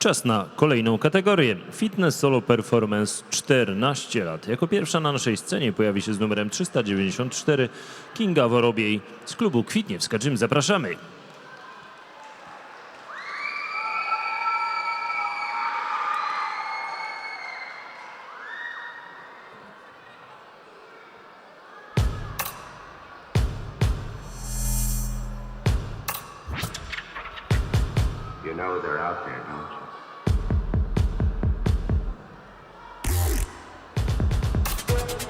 Czas na kolejną kategorię. Fitness Solo Performance 14 lat. Jako pierwsza na naszej scenie pojawi się z numerem 394 Kinga Worobiej z klubu Kwitniewska Gym. Zapraszamy. You know they're out there, don't you?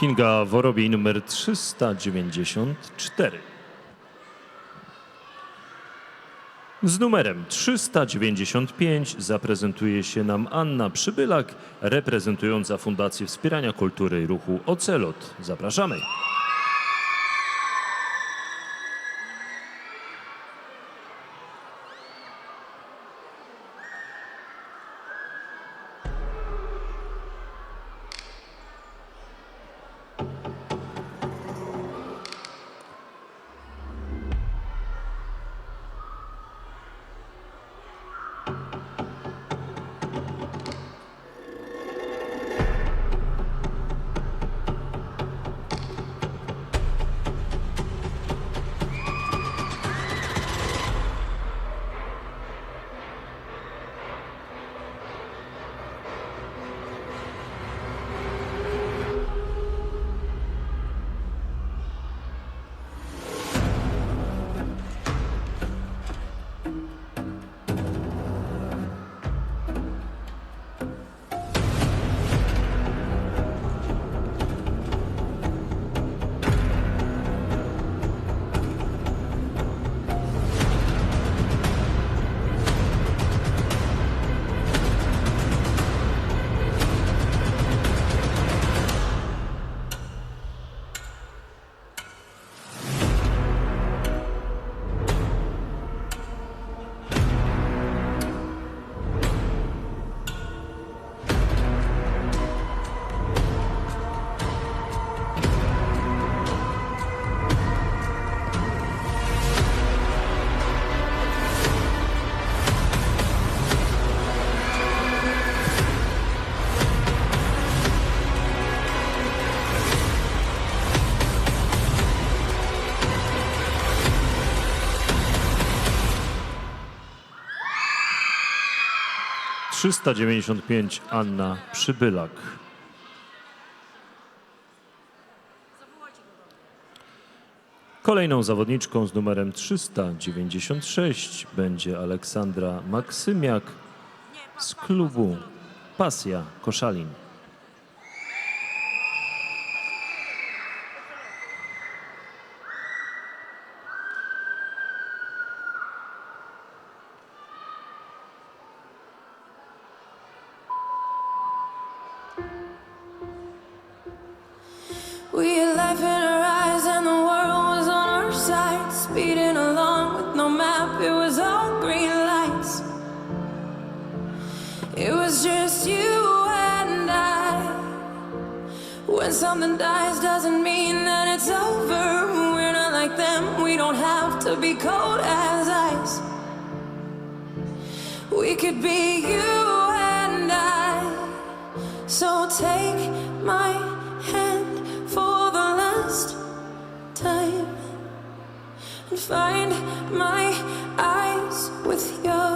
Kinga Worobiej numer 394. Z numerem 395 zaprezentuje się nam Anna Przybylak, reprezentująca Fundację Wspierania Kultury i Ruchu Ocelot. Zapraszamy. Trzysta dziewięćdziesiąt pięć Anna Przybylak. Kolejną zawodniczką z numerem 396 będzie Aleksandra Maksymiak z klubu Pasja Koszalin. Was just you and I. When something dies, doesn't mean that it's over. We're not like them, we don't have to be cold as ice. We could be you and I. So take my hand for the last time and find my eyes with yours.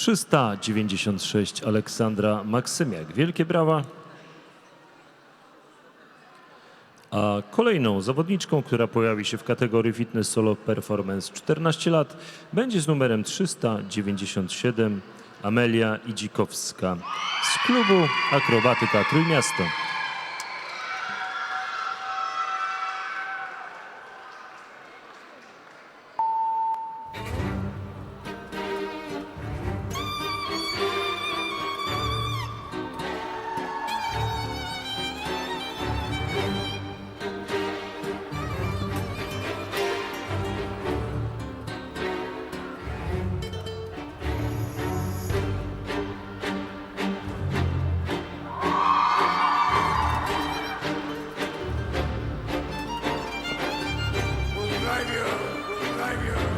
396 Aleksandra Maksymiak. Wielkie brawa. A kolejną zawodniczką, która pojawi się w kategorii Fitness Solo Performance 14 lat, będzie z numerem 397 Amelia Idzikowska z klubu Akrobatyka Trójmiasto. save you! We'll save you!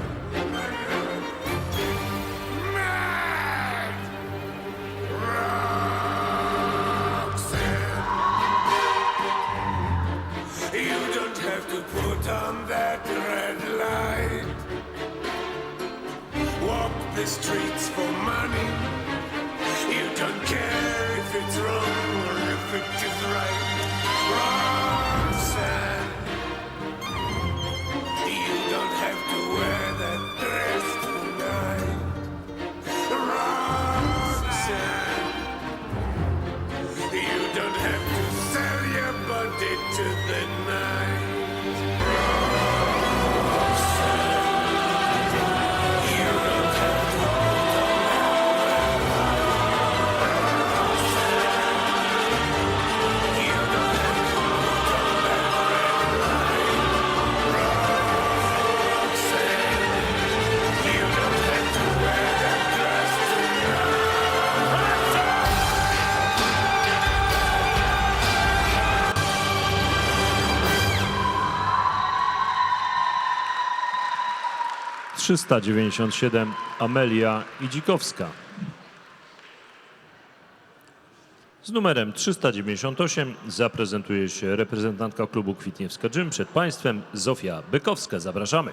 397 Amelia Idzikowska. Z numerem 398 zaprezentuje się reprezentantka klubu Kwitniewska Gym przed Państwem Zofia Bykowska. Zapraszamy.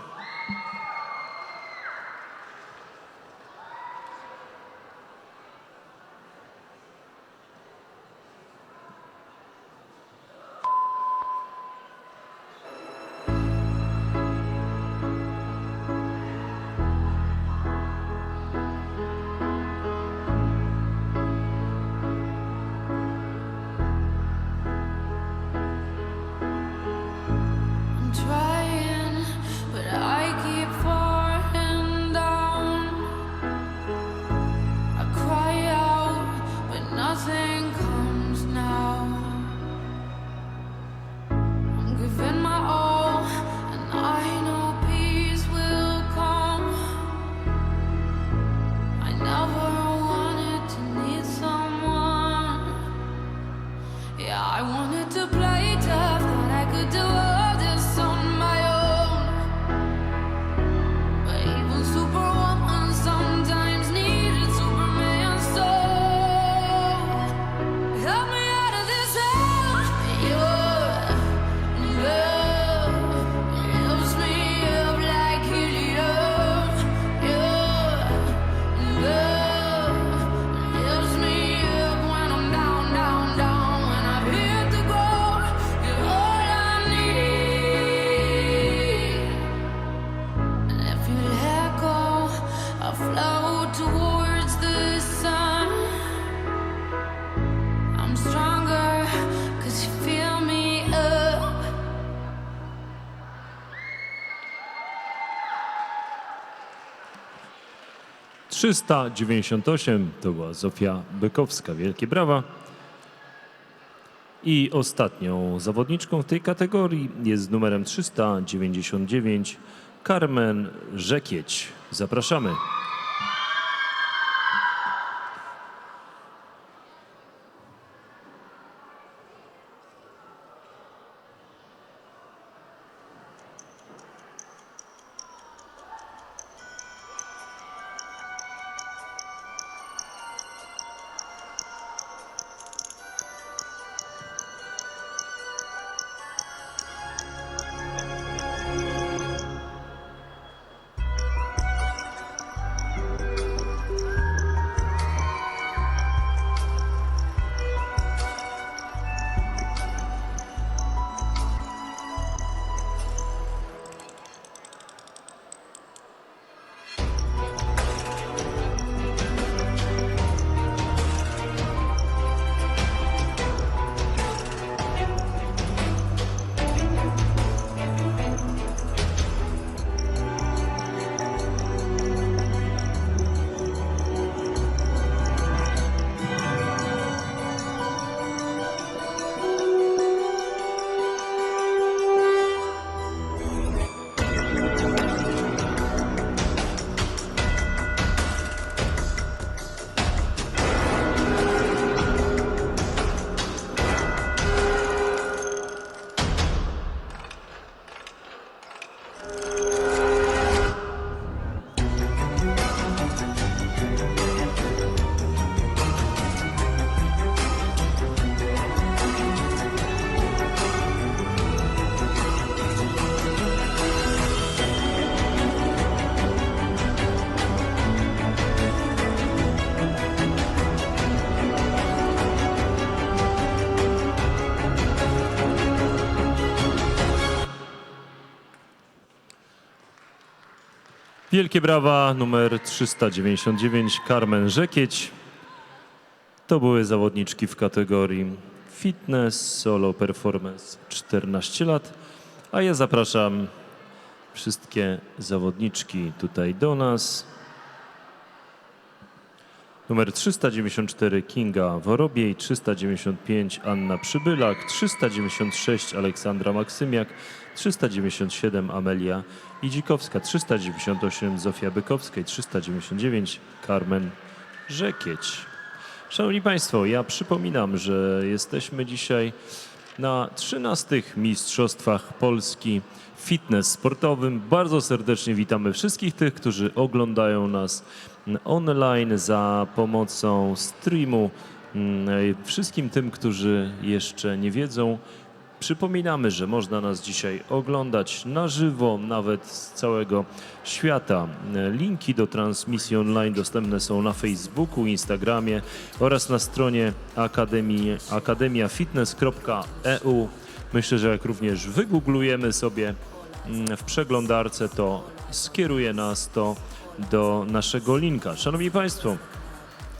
398 to była Zofia Bykowska. Wielkie brawa. I ostatnią zawodniczką w tej kategorii jest numerem 399 Carmen Rzekieć. Zapraszamy. Wielkie brawa numer 399 Carmen Rzekieć. To były zawodniczki w kategorii fitness, solo performance 14 lat. A ja zapraszam wszystkie zawodniczki tutaj do nas. Numer 394 Kinga Worobiej, 395 Anna Przybylak, 396 Aleksandra Maksymiak, 397 Amelia Idzikowska, 398 Zofia Bykowska i 399 Carmen Rzekieć. Szanowni Państwo, ja przypominam, że jesteśmy dzisiaj na 13 Mistrzostwach Polski Fitness Sportowym. Bardzo serdecznie witamy wszystkich tych, którzy oglądają nas online za pomocą streamu. Mm, Wszystkim tym, którzy jeszcze nie wiedzą, Przypominamy, że można nas dzisiaj oglądać na żywo, nawet z całego świata. Linki do transmisji online dostępne są na Facebooku, Instagramie oraz na stronie Akademii, akademiafitness.eu. Myślę, że jak również wygooglujemy sobie mm, w przeglądarce, to skieruje nas to do naszego linka. Szanowni Państwo,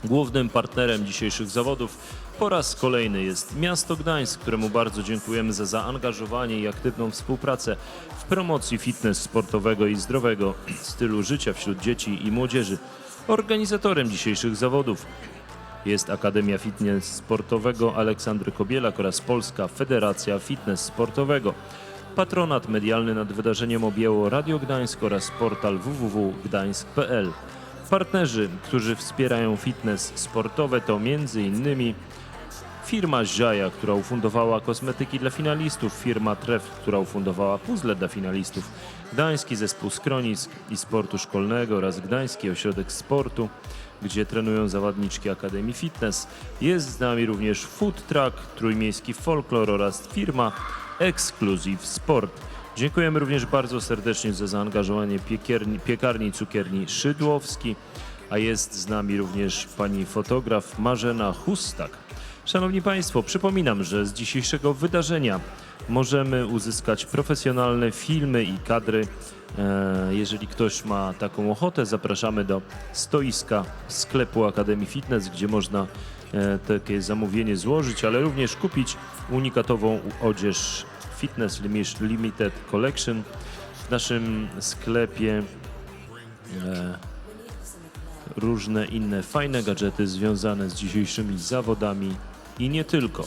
Głównym partnerem dzisiejszych zawodów po raz kolejny jest miasto Gdańsk, któremu bardzo dziękujemy za zaangażowanie i aktywną współpracę w promocji fitness sportowego i zdrowego stylu życia wśród dzieci i młodzieży. Organizatorem dzisiejszych zawodów jest Akademia Fitness Sportowego Aleksandry Kobielak oraz Polska Federacja Fitness Sportowego. Patronat medialny nad wydarzeniem objęło Radio Gdańsk oraz portal www.gdańsk.pl. Partnerzy, którzy wspierają fitness sportowe to m.in. firma Ziaja, która ufundowała kosmetyki dla finalistów, firma Tref, która ufundowała puzzle dla finalistów, Gdański Zespół Skronisk i Sportu Szkolnego oraz Gdański Ośrodek Sportu, gdzie trenują zawodniczki Akademii Fitness. Jest z nami również Food Truck, Trójmiejski Folklor oraz firma Exclusive Sport. Dziękujemy również bardzo serdecznie za zaangażowanie piekierni, piekarni cukierni Szydłowski, a jest z nami również pani fotograf Marzena Hustak. Szanowni Państwo, przypominam, że z dzisiejszego wydarzenia możemy uzyskać profesjonalne filmy i kadry. E, Jeżeli ktoś ma taką ochotę, zapraszamy do stoiska sklepu Akademii Fitness, gdzie można takie zamówienie złożyć, ale również kupić unikatową odzież Fitness Limi- Limited Collection w naszym sklepie. E, różne inne fajne gadżety związane z dzisiejszymi zawodami i nie tylko.